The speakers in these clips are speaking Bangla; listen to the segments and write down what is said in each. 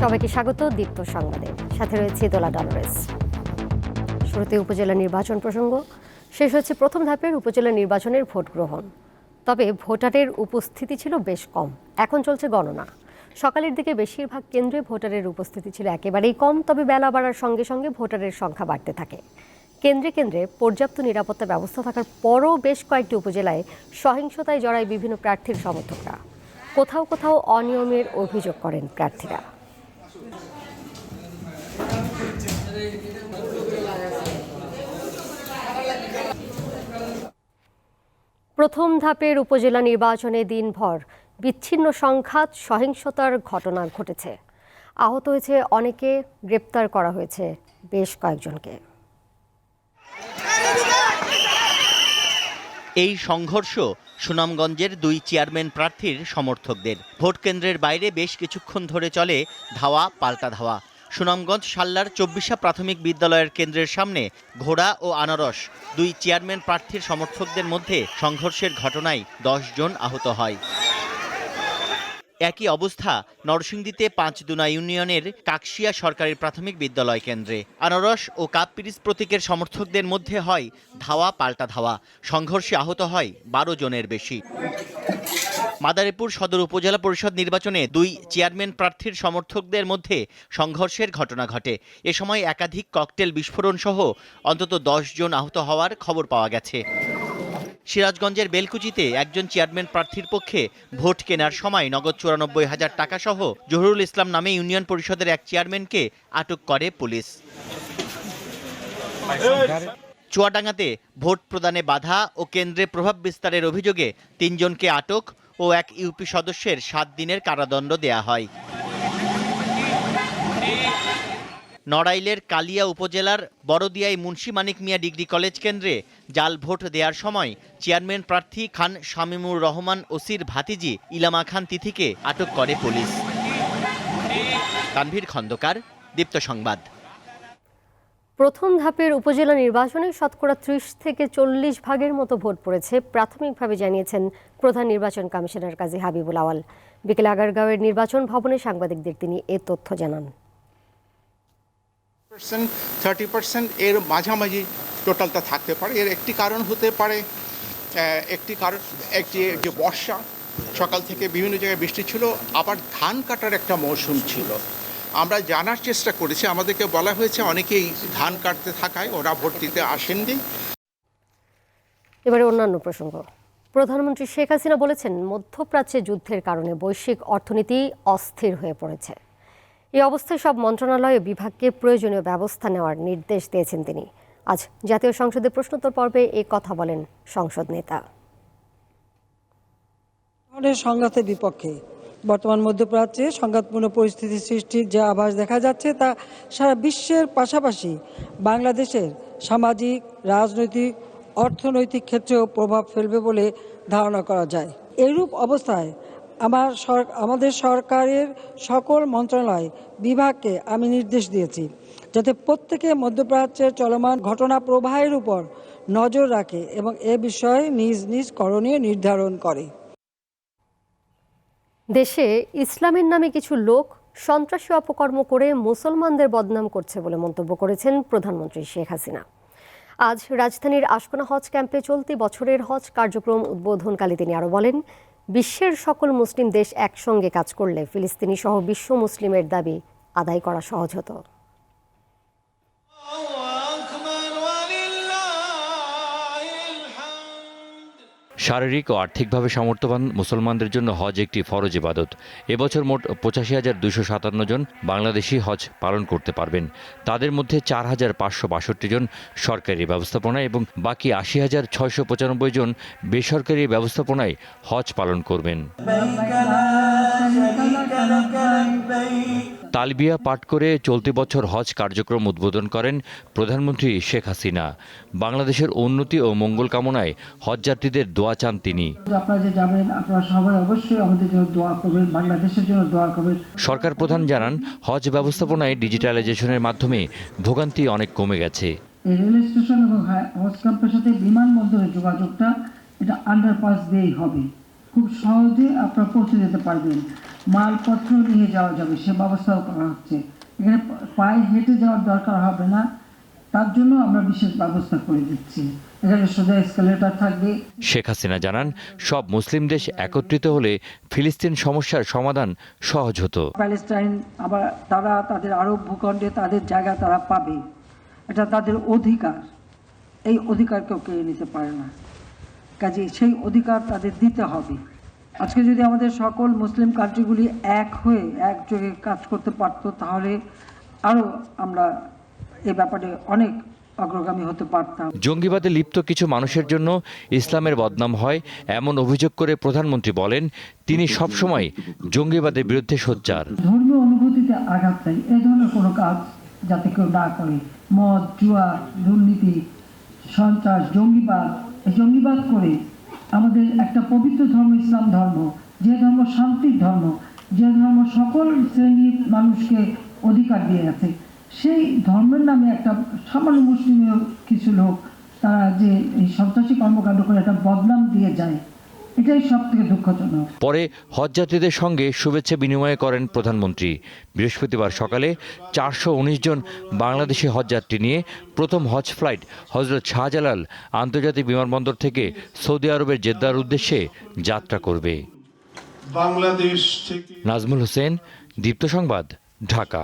সবাইকে স্বাগত দীপ্ত সংবাদে। সাথে রয়েছে দোলা ডলরেস। শুরুতে উপজেলা নির্বাচন প্রসঙ্গ। শেষ হচ্ছে প্রথম ধাপের উপজেলা নির্বাচনের ভোট গ্রহণ। তবে ভোটারের উপস্থিতি ছিল বেশ কম। এখন চলছে গণনা। সকালের দিকে বেশিরভাগ কেন্দ্রে ভোটারের উপস্থিতি ছিল একেবারেই কম, তবে বেলা বাড়ার সঙ্গে সঙ্গে ভোটারের সংখ্যা বাড়তে থাকে। কেন্দ্রে কেন্দ্রে পর্যাপ্ত নিরাপত্তা ব্যবস্থা থাকার পরও বেশ কয়েকটি উপজেলায় সহিংসতায় জড়ায় বিভিন্ন প্রার্থীর সমর্থকরা। কোথাও কোথাও অনিয়মের অভিযোগ করেন প্রার্থীরা। প্রথম ধাপের উপজেলা নির্বাচনে দিনভর বিচ্ছিন্ন সংঘাত, সহিংসতার ঘটনা ঘটেছে। আহত হয়েছে অনেকে, গ্রেপ্তার করা হয়েছে বেশ কয়েকজনকে। এই সংঘর্ষ সুনামগঞ্জের দুই চেয়ারম্যান প্রার্থীর সমর্থকদের। ভোট কেন্দ্রের বাইরে বেশ কিছুক্ষণ ধরে চলে ধাওয়া, পাল্টা ধাওয়া। সুনামগঞ্জ সাল্লার চব্বিশা প্রাথমিক বিদ্যালয়ের কেন্দ্রের সামনে ঘোড়া ও আনারস। দুই চেয়ারম্যান প্রার্থীর সমর্থকদের মধ্যে সংঘর্ষের ঘটনায় জন আহত হয়। একই অবস্থা নরসিংদীতে পাঁচদুনা ইউনিয়নের কাকশিয়া সরকারি প্রাথমিক বিদ্যালয় কেন্দ্রে। আনারস ও কাপ পিরিস প্রতীকের সমর্থকদের মধ্যে হয় ধাওয়া পাল্টা ধাওয়া। সংঘর্ষে আহত হয় বারো জনের বেশি। মাদারীপুর সদর উপজেলা পরিষদ নির্বাচনে দুই চেয়ারম্যান প্রার্থীর সমর্থকদের মধ্যে সংঘর্ষের ঘটনা ঘটে। এ সময় একাধিক ককটেল বিস্ফোরণ সহ অন্তত দশ জন আহত হওয়ার খবর পাওয়া গেছে। সিরাজগঞ্জের বেলকুচিতে একজন চেয়ারম্যান প্রার্থীর পক্ষে ভোট কেনার সময় নগদ চুরানব্বই হাজার টাকা সহ জহুরুল ইসলাম নামে ইউনিয়ন পরিষদের এক চেয়ারম্যানকে আটক করে পুলিশ। চুয়াডাঙ্গাতে ভোট প্রদানে বাধা ও কেন্দ্রে প্রভাব বিস্তারের অভিযোগে তিনজনকে আটক ও এক ইউপি সদস্যের সাত দিনের কারাদণ্ড দেয়া হয়। নড়াইলের কালিয়া উপজেলার বড়দিয়ায় মুন্সী মানিক মিয়া ডিগ্রি কলেজ কেন্দ্রে জাল ভোট দেওয়ার সময় চেয়ারম্যান প্রার্থী খান শামিমুর রহমান, ওসির ভাতিজি ইলামা খান তিথিকে আটক করে পুলিশ। তানভীর খন্দকার, দীপ্ত সংবাদ। প্রথম ধাপের উপজেলা নির্বাচনে শতকরা ত্রিশ থেকে চল্লিশ ভাগের মতো ভোট পড়েছে, প্রাথমিকভাবে জানিয়েছেন প্রধান নির্বাচন কমিশনার কাজী হাবিবুল আওয়াল। বিকেল আগারগাঁওয়ের নির্বাচন ভবনে সাংবাদিকদের তিনি এ তথ্য জানান। পার্সেন্ট থার্টি পার্সেন্ট এর মাঝামাঝি টোটালটা থাকতে পারে। এর একটি কারণ হতে পারে একটি কারণ, একটি যে বর্ষা, সকাল থেকে বিভিন্ন জায়গায় বৃষ্টি ছিল, আবার ধান কাটার একটা মৌসুম ছিল। আমরা জানার চেষ্টা করেছি, আমাদেরকে বলা হয়েছে অনেকেই ধান কাটতে থাকায় ওরা ভর্তিতে আসেননি। এবারে অন্যান্য প্রসঙ্গ। প্রধানমন্ত্রী শেখ হাসিনা বলেছেন, মধ্যপ্রাচ্যে যুদ্ধের কারণে বৈশ্বিক অর্থনীতি অস্থির হয়ে পড়েছে। এই অবস্থায় সব মন্ত্রণালয় ও বিভাগকে প্রয়োজনীয় ব্যবস্থা নেওয়ার নির্দেশ দিয়েছেন তিনি। আজ জাতীয় সংসদে প্রশ্নোত্তর পর্বে এই কথা বলেন সংসদ নেতা। সংঘাতের বিপক্ষে বর্তমান মধ্যপ্রাচ্যে সংঘাতপূর্ণ পরিস্থিতি সৃষ্টির যে আভাস দেখা যাচ্ছে তা সারা বিশ্বের পাশাপাশি বাংলাদেশের সামাজিক, রাজনৈতিক, অর্থনৈতিক ক্ষেত্রেও প্রভাব ফেলবে বলে ধারণা করা যায়। এরূপ অবস্থায় আমার আমাদের সরকারের সকল মন্ত্রণালয় বিভাগকে আমি নির্দেশ দিয়েছি যাতে প্রত্যেকে মধ্যপ্রাচ্যের চলমান ঘটনা প্রবাহের উপর নজর রাখে এবং এ বিষয়ে নিজ নিজ করণীয় নির্ধারণ করে। দেশে ইসলামের নামে কিছু লোক সন্ত্রাসী অপকর্ম করে মুসলমানদের বদনাম করছে বলে মন্তব্য করেছেন প্রধানমন্ত্রী শেখ হাসিনা। আজ রাজধানীর আশকোনা হজ ক্যাম্পে চলতি বছরের হজ কার্যক্রম উদ্বোধনকালে তিনি আরও বলেন বিশ্বের সকল মুসলিম দেশ একসঙ্গে কাজ করলে ফিলিস্তিনি সহ বিশ্ব মুসলিমের দাবি আদায় করা সহজ হতো। শারীরিক ও আর্থিকভাবে সামর্থ্যবান মুসলমানদের জন্য হজ একটি ফরজ ইবাদত এবছর মোট পঁচাশি হাজার দুশো সাতান্ন জন বাংলাদেশি হজ পালন করতে পারবেন তাদের মধ্যে চার হাজার পাঁচশো বাষট্টি জন সরকারি ব্যবস্থাপনায় এবং বাকি আশি হাজার ছয়শো পঁচানব্বই জন বেসরকারি ব্যবস্থাপনায় হজ পালন করবেন তালবিয়া পাঠ করে চলতি বছর হজ কার্যক্রম উদ্বোধন করেন প্রধানমন্ত্রী শেখ হাসিনা। বাংলাদেশের উন্নতি ও মঙ্গল কামনায় হজযাত্রীদের দোয়া চান তিনি। সরকার প্রধান জানান হজ ব্যবস্থাপনায় ডিজিটালাইজেশনের মাধ্যমে ভোগান্তি অনেক কমে গেছে। রেল স্টেশন এবং হজ ক্যাম্পের সাথে বিমানবন্দরের যোগাযোগটা এটা আন্ডারপাস দিয়েই হবে। খুব সহজে আপনারা পৌঁছে যেতে পারবেন। মালপত্র নিয়ে যাওয়া যাবে সে ব্যবস্থাও করা হচ্ছে। এখানে পায়ে হেঁটে যাওয়ার দরকার হবে না তার জন্য আমরা বিশেষ ব্যবস্থা করে দিচ্ছি। এখানে সোজা এসকেলেটার থাকবে। শেখ হাসিনা জানান সব মুসলিম দেশ একত্রিত হলে ফিলিস্তিন সমস্যার সমাধান সহজ হতো। প্যালেস্টাইন আবার তারা তাদের আরব ভূখণ্ডে তাদের জায়গা তারা পাবে। এটা তাদের অধিকার। এই অধিকার কেউ কেড়ে নিতে পারে না। কাজে সেই অধিকার তাদের দিতে হবে। আজকে যদি আমাদের সকল মুসলিম কান্ট্রিগুলি এক হয়ে একযোগে কাজ করতে পারতো তাহলে আরও আমরা এ ব্যাপারে অনেক অগ্রগামী হতে পারতাম। জঙ্গিবাদে লিপ্ত কিছু মানুষের জন্য ইসলামের বদনাম হয় এমন অভিযোগ করে প্রধানমন্ত্রী বলেন তিনি সবসময় জঙ্গিবাদের বিরুদ্ধে সোচ্চার। ধর্মীয় অনুভূতিতে আঘাত দেয় এ ধরনের কোনো কাজ যাতে কেউ না করে। মদ জুয়া দুর্নীতি সন্ত্রাস জঙ্গিবাদ জঙ্গিবাদ করে আমাদের একটা পবিত্র ধর্ম ইসলাম ধর্ম, যে ধর্ম শান্তির ধর্ম, যে ধর্ম সকল শ্রেণির মানুষকে অধিকার দিয়ে আছে, সেই ধর্মের নামে একটা সামান্য মুসলিমীয় কিছু লোক তারা যে এই সন্ত্রাসী কর্মকাণ্ড করে একটা বদনাম দিয়ে যায়। এটাই সব থেকে দুঃখজনক। পরে হজযাত্রীদের সঙ্গে শুভেচ্ছা বিনিময় করেন প্রধানমন্ত্রী। বৃহস্পতিবার সকালে চারশো উনিশ জন বাংলাদেশি হজযাত্রী নিয়ে প্রথম হজ ফ্লাইট হজরত শাহজালাল আন্তর্জাতিক বিমানবন্দর থেকে সৌদি আরবের জেদ্দার উদ্দেশ্যে যাত্রা করবে। বাংলাদেশ নাজমুল হোসেন দীপ্ত সংবাদ ঢাকা।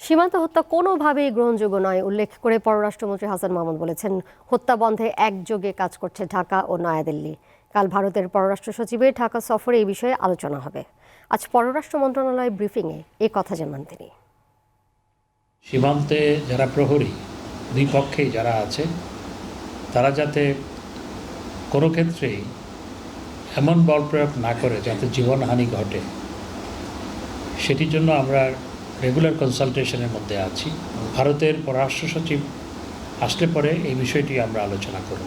সীমান্ত হত্যা কোনোভাবেই গ্রহণযোগ্য নয় উল্লেখ করে পররাষ্ট্রমন্ত্রী হাসান মাহমুদ বলেছেন। হত্যা বন্ধে একযোগে কাজ করছে ঢাকা ও নয়াদিল্লি। কাল ভারতের পররাষ্ট্র সচিবের ঢাকা সফরে এই বিষয়ে আলোচনা হবে। আজ পররাষ্ট্র মন্ত্রণালয় ব্রিফিংয়ে এ কথা জানান তিনি। সীমান্তে যারা প্রহরী দুই পক্ষেই যারা আছে, তারা যাতে কোনো ক্ষেত্রেই এমন বল প্রয়োগ না করে যাতে জীবনহানি ঘটে, সেটির জন্য আমরা রেগুলার কনসালটেশনের মধ্যে আছি। ভারতের পররাষ্ট্র সচিব আসলে পরে এই বিষয়টি আমরা আলোচনা করব।